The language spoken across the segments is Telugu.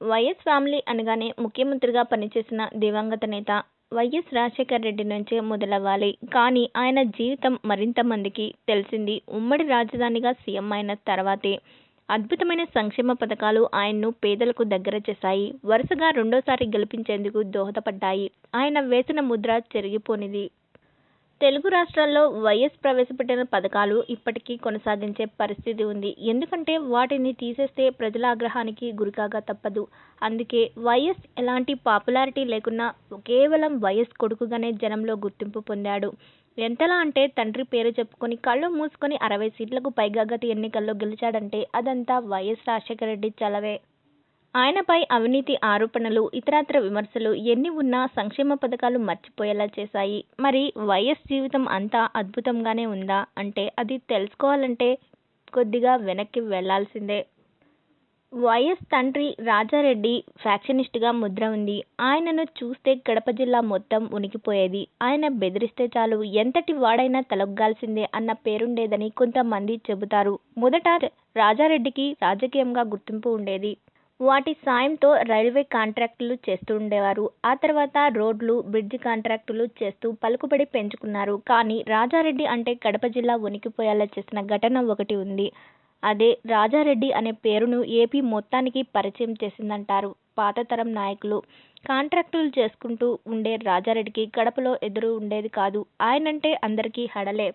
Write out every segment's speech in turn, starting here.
వైఎస్ ఫ్యామిలీ అనగానే ముఖ్యమంత్రిగా పనిచేసిన దివంగత నేత వైఎస్ రాజశేఖర్ రెడ్డి నుంచే మొదలవ్వాలి. కానీ ఆయన జీవితం మరింత మందికి తెలిసింది ఉమ్మడి రాజధానిగా సీఎం అయిన తర్వాతే. అద్భుతమైన సంక్షేమ పథకాలు ఆయన్ను పేదలకు దగ్గర చేశాయి. వరుసగా రెండోసారి గెలిపించేందుకు దోహదపడ్డాయి. ఆయన వేసిన ముద్ర చెరిగిపోనిది. తెలుగు రాష్ట్రాల్లో వైఎస్ ప్రవేశపెట్టిన పథకాలు ఇప్పటికీ కొనసాగించే పరిస్థితి ఉంది. ఎందుకంటే వాటిని తీసేస్తే ప్రజల ఆగ్రహానికి గురికాగా తప్పదు. అందుకే వైఎస్ ఎలాంటి పాపులారిటీ లేకున్నా కేవలం వైఎస్ కొడుకుగానే జనంలో గుర్తింపు పొందాడు. ఎంతలా అంటే తండ్రి పేరు చెప్పుకొని కళ్ళు మూసుకొని అరవై సీట్లకు పైగా గత ఎన్నికల్లో గెలిచాడంటే అదంతా వైఎస్ రాజశేఖర రెడ్డి చలవే. ఆయనపై అవినీతి ఆరోపణలు ఇతరత్ర విమర్శలు ఎన్ని ఉన్నా సంక్షేమ పథకాలు మర్చిపోయేలా చేశాయి. మరి వైఎస్ జీవితం అంతా అద్భుతంగానే ఉందా? అంటే అది తెలుసుకోవాలంటే కొద్దిగా వెనక్కి వెళ్ళాల్సిందే. వైఎస్ తండ్రి రాజారెడ్డి ఫ్యాక్షనిస్ట్గా ముద్ర ఉంది. ఆయనను చూస్తే కడప జిల్లా మొత్తం ఉనికిపోయేది. ఆయన బెదిరిస్తే చాలు ఎంతటి వాడైనా తలొగ్గాల్సిందే అన్న పేరుండేదని కొంతమంది చెబుతారు. మొదట రాజారెడ్డికి రాజకీయంగా గుర్తింపు ఉండేది. వాటి సాయంతో రైల్వే కాంట్రాక్టులు చేస్తూ ఉండేవారు. ఆ తర్వాత రోడ్లు బ్రిడ్జి కాంట్రాక్టులు చేస్తూ పలుకుబడి పెంచుకున్నారు. కానీ రాజారెడ్డి అంటే కడప జిల్లా ఉనికిపోయేలా చేసిన ఘటన ఒకటి ఉంది. అదే రాజారెడ్డి అనే పేరును ఏపీ మొత్తానికి పరిచయం చేసిందంటారు పాతతరం నాయకులు. కాంట్రాక్టులు చేసుకుంటూ ఉండే రాజారెడ్డికి కడపలో ఎదురు ఉండేది కాదు. ఆయనంటే అందరికీ హడలే.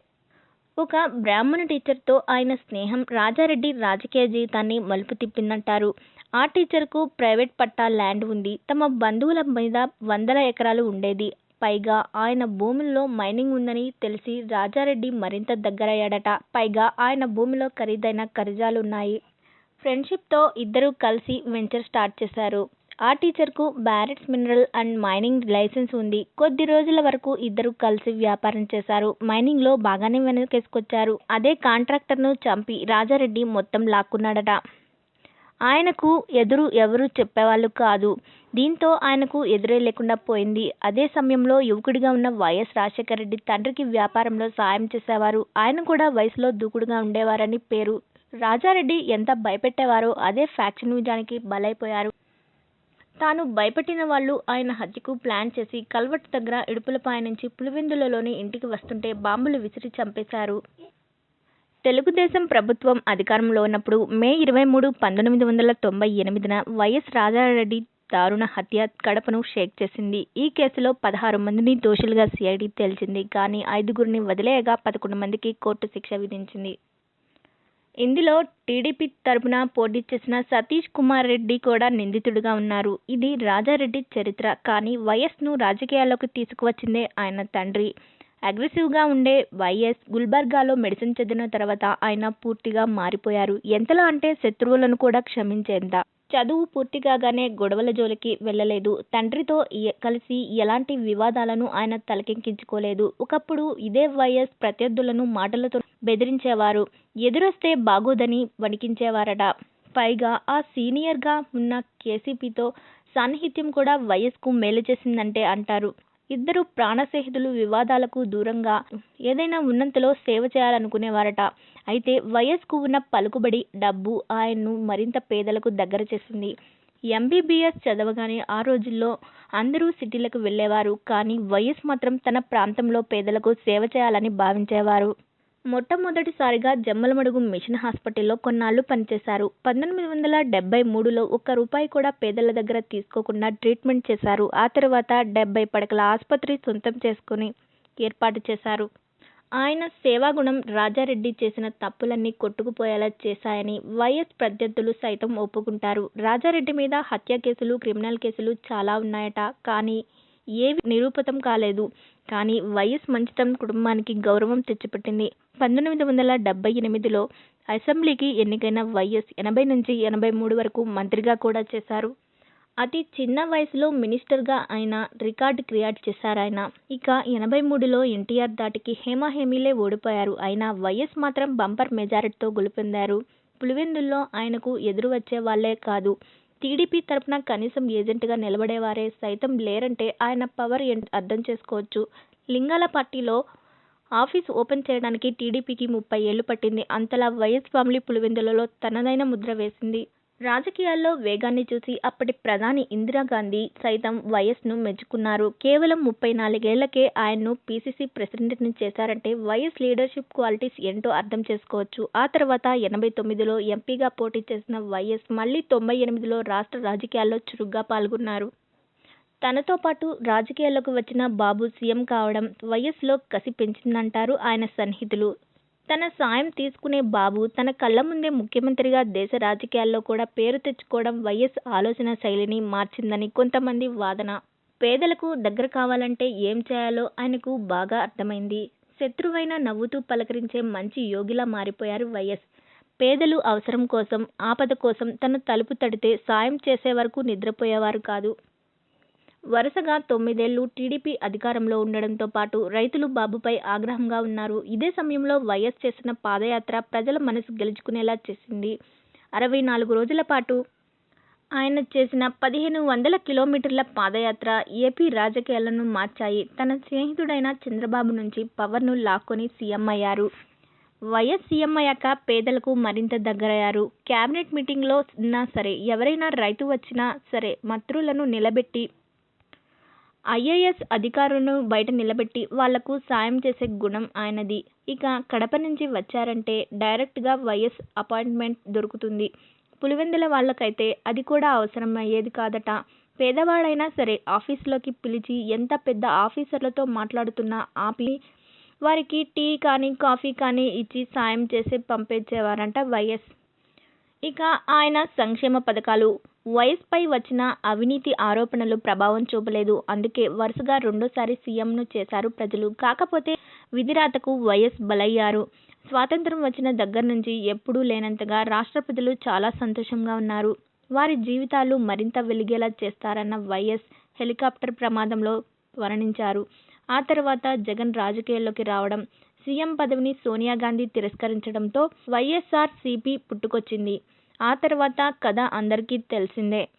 ఒక బ్రాహ్మణ టీచర్తో ఆయన స్నేహం రాజారెడ్డి రాజకీయ జీవితాన్ని మలుపు తిప్పిందంటారు. ఆ టీచర్కు ప్రైవేట్ పట్టా ల్యాండ్ ఉంది. తమ బంధువుల మీద వందల ఎకరాలు ఉండేది. పైగా ఆయన భూముల్లో మైనింగ్ ఉందని తెలిసి రాజారెడ్డి మరింత దగ్గరయ్యాడట. పైగా ఆయన భూమిలో ఖరీదైన ఖనిజాలున్నాయి. ఫ్రెండ్షిప్తో ఇద్దరూ కలిసి వెంచర్ స్టార్ట్ చేశారు. ఆ టీచర్కు barytes mineral and mining licence ఉంది. కొద్ది రోజుల వరకు ఇద్దరు కలిసి వ్యాపారం చేశారు. మైనింగ్లో బాగానే వెనకేసుకొచ్చారు. అదే కాంట్రాక్టర్ను చంపి రాజారెడ్డి మొత్తం లాక్కున్నాడట. ఆయనకు ఎదురు ఎవరు చెప్పేవాళ్ళు కాదు. దీంతో ఆయనకు ఎదురే లేకుండా పోయింది. అదే సమయంలో యువకుడిగా ఉన్న వైఎస్ రాజశేఖర రెడ్డి తండ్రికి వ్యాపారంలో సాయం చేసేవారు. ఆయన కూడా వయసులో దూకుడుగా ఉండేవారని పేరు. రాజారెడ్డి ఎంత భయపెట్టేవారో అదే ఫ్యాక్షన్ నిజానికి బలైపోయారు. తాను భయపెట్టిన వాళ్ళు ఆయన హత్యకు ప్లాన్ చేసి కల్వట్ దగ్గర ఇడుపులపాయ నుంచి పులివెందులలోని ఇంటికి వస్తుంటే బాంబులు విసిరి చంపేశారు. తెలుగుదేశం ప్రభుత్వం అధికారంలో ఉన్నప్పుడు మే ఇరవై మూడు పంతొమ్మిది వందల తొంభై ఎనిమిదిన వైఎస్ రాజారెడ్డి దారుణ హత్య కడపను షేక్ చేసింది. ఈ కేసులో పదహారు మందిని దోషులుగా సిఐడి తేల్చింది. కానీ ఐదుగురిని వదిలేయగా పదకొండు మందికి కోర్టు శిక్ష విధించింది. ఇందులో టీడీపీ తరపున పోటీ చేసిన సతీష్ కుమార్ రెడ్డి కూడా నిందితుడిగా ఉన్నారు. ఇది రాజారెడ్డి చరిత్ర. కానీ వైఎస్ను రాజకీయాల్లోకి తీసుకువచ్చిందే ఆయన తండ్రి. అగ్రెసివ్గా ఉండే వైఎస్ గుల్బర్గాలో మెడిసిన్ చదివిన తర్వాత ఆయన పూర్తిగా మారిపోయారు. ఎంతలా అంటే శత్రువులను కూడా క్షమించేంత. చదువు పూర్తి కాగానే గొడవల జోలికి వెళ్ళలేదు. తండ్రితో కలిసి ఎలాంటి వివాదాలను ఆయన తలకెక్కించుకోలేదు. ఒకప్పుడు ఇదే వైఎస్ ప్రత్యర్థులను మాటలతో బెదిరించేవారు. ఎదురొస్తే బాగోదని వణికించేవారట. పైగా ఆ సీనియర్గా ఉన్న కేసీపీతో సాన్నిహిత్యం కూడా వైఎస్కు మేలు చేసిందంటే అంటారు. ఇద్దరు ప్రాణస్నేహితులు వివాదాలకు దూరంగా ఏదైనా ఉన్నంతలో సేవ చేయాలనుకునేవారట. అయితే వయస్కు ఉన్న పలుకుబడి డబ్బు ఆయన్ను మరింత పేదలకు దగ్గర చేసింది. ఎంబీబీఎస్ చదవగానే ఆ రోజుల్లో అందరూ సిటీలకు వెళ్ళేవారు. కానీ వైఎస్ మాత్రం తన ప్రాంతంలో పేదలకు సేవ చేయాలని భావించేవారు. మొట్టమొదటిసారిగా జమ్మలమడుగు మిషన్ హాస్పిటల్లో కొన్నాళ్ళు పనిచేశారు. పంతొమ్మిది వందల డెబ్బై మూడులో ఒక్క రూపాయి కూడా పేదల దగ్గర తీసుకోకుండా ట్రీట్మెంట్ చేశారు. ఆ తర్వాత డెబ్బై పడకల ఆసుపత్రి సొంతం చేసుకుని ఏర్పాటు చేశారు. ఆయన సేవాగుణం రాజారెడ్డి చేసిన తప్పులన్నీ కొట్టుకుపోయేలా చేశాయని వైఎస్ ప్రత్యర్థులు సైతం ఒప్పుకుంటారు. రాజారెడ్డి మీద హత్య కేసులు క్రిమినల్ కేసులు చాలా ఉన్నాయట. కానీ ఏవి నిరూపితం కాలేదు. కానీ వైఎస్ మంచితనం కుటుంబానికి గౌరవం తెచ్చిపెట్టింది. పంతొమ్మిది వందల డెబ్బై ఎనిమిదిలో అసెంబ్లీకి ఎన్నికైన వైఎస్ ఎనభై నుంచి ఎనభై మూడు వరకు మంత్రిగా కూడా చేశారు. అతి చిన్న వయసులో మినిస్టర్గా ఆయన రికార్డు క్రియేట్ చేశారాయన ఇక ఎనభై మూడులో ఎన్టీఆర్ దాటికి హేమాహేమీలే ఓడిపోయారు. అయినా వైఎస్ మాత్రం బంపర్ మెజారిటీతో గెలుపొందారు. పులివెందుల్లో ఆయనకు ఎదురు వచ్చే వాళ్ళే కాదు. టీడీపీ తరపున కనీసం ఏజెంట్గా నిలబడేవారే సైతం లేరంటే ఆయన పవర్ అర్థం చేసుకోవచ్చు. లింగాల పార్టీలో ఆఫీస్ ఓపెన్ చేయడానికి టీడీపీకి ముప్పై ఏళ్ళు పట్టింది. అంతలా వైఎస్ ఫ్యామిలీ పులివెందులలో తనదైన ముద్ర వేసింది. రాజకీయాల్లో వేగాన్ని చూసి అప్పటి ప్రధాని ఇందిరాగాంధీ సైతం వైఎస్ను మెచ్చుకున్నారు. కేవలం ముప్పై నాలుగేళ్ళకే ఆయన్ను పీసీసీ ప్రెసిడెంట్ని చేశారంటే వైఎస్ లీడర్షిప్ క్వాలిటీస్ ఏంటో అర్థం చేసుకోవచ్చు. ఆ తర్వాత ఎనభై తొమ్మిదిలో ఎంపీగా పోటీ చేసిన వైఎస్ మళ్ళీ తొంభై ఎనిమిదిలో రాష్ట్ర రాజకీయాల్లో చురుగ్గా పాల్గొన్నారు. తనతో పాటు రాజకీయాల్లోకి వచ్చిన బాబు సీఎం కావడం వైఎస్లో కసి పెంచిందంటారు ఆయన సన్నిహితులు. తన సాయం తీసుకునే బాబు తన కళ్ళ ముందే ముఖ్యమంత్రిగా దేశ రాజకీయాల్లో కూడా పేరు తెచ్చుకోవడం వైఎస్ ఆలోచన శైలిని మార్చిందని కొంతమంది వాదన. పేదలకు దగ్గర కావాలంటే ఏం చేయాలో ఆయనకు బాగా అర్థమైంది. శత్రువైన నవ్వుతూ పలకరించే మంచి యోగిలా మారిపోయారు వైఎస్. పేదలు అవసరం కోసం ఆపద కోసం తన తలుపు తడితే సాయం చేసే వరకు నిద్రపోయేవారు కాదు. వరుసగా తొమ్మిదేళ్ళు టీడీపీ అధికారంలో ఉండడంతో పాటు రైతులు బాబుపై ఆగ్రహంగా ఉన్నారు. ఇదే సమయంలో వైఎస్ చేసిన పాదయాత్ర ప్రజల మనసు గెలుచుకునేలా చేసింది. అరవై నాలుగు రోజుల పాటు ఆయన చేసిన పదిహేను వందల కిలోమీటర్ల పాదయాత్ర ఏపీ రాజకీయాలను మార్చాయి. తన స్నేహితుడైన చంద్రబాబు నుంచి పవర్ను లాక్కొని సీఎం అయ్యారు. వైఎస్ సీఎం అయ్యాక పేదలకు మరింత దగ్గరయ్యారు. కేబినెట్ మీటింగ్లో ఉన్నా సరే ఎవరైనా రైతు వచ్చినా సరే మంత్రులను నిలబెట్టి ఐఏఎస్ అధికారులను బయట నిలబెట్టి వాళ్ళకు సాయం చేసే గుణం ఆయనది. ఇక కడప నుంచి వచ్చారంటే డైరెక్ట్గా వైఎస్ అపాయింట్మెంట్ దొరుకుతుంది. పులివెందుల వాళ్ళకైతే అది కూడా అవసరం అయ్యేది కాదట. పేదవాడైనా సరే ఆఫీసులోకి పిలిచి ఎంత పెద్ద ఆఫీసర్లతో మాట్లాడుతున్నా ఆపి వారికి టీ కానీ కాఫీ కానీ ఇచ్చి సాయం చేసి పంపించేవారంట వైఎస్. ఇక ఆయన సంక్షేమ పథకాలు. వైఎస్పై వచ్చిన అవినీతి ఆరోపణలు ప్రభావం చూపలేదు. అందుకే వరుసగా రెండోసారి సీఎంను చేశారు ప్రజలు. కాకపోతే విధిరాతకు వైఎస్ బలయ్యారు. స్వాతంత్రం వచ్చిన దగ్గర నుంచి ఎప్పుడూ లేనంతగా రాష్ట్ర ప్రజలు చాలా సంతోషంగా ఉన్నారు. వారి జీవితాలు మరింత వెలిగేలా చేస్తారన్న వైఎస్ హెలికాప్టర్ ప్రమాదంలో వర్ణించారు ఆ తర్వాత జగన్ రాజకీయాల్లోకి రావడం సీఎం పదవిని సోనియా గాంధీ తిరస్కరించడంతో వైఎస్ఆర్ సిపి పుట్టుకొచ్చింది. ఆ తర్వాత కథ అందరికీ తెలిసిందే.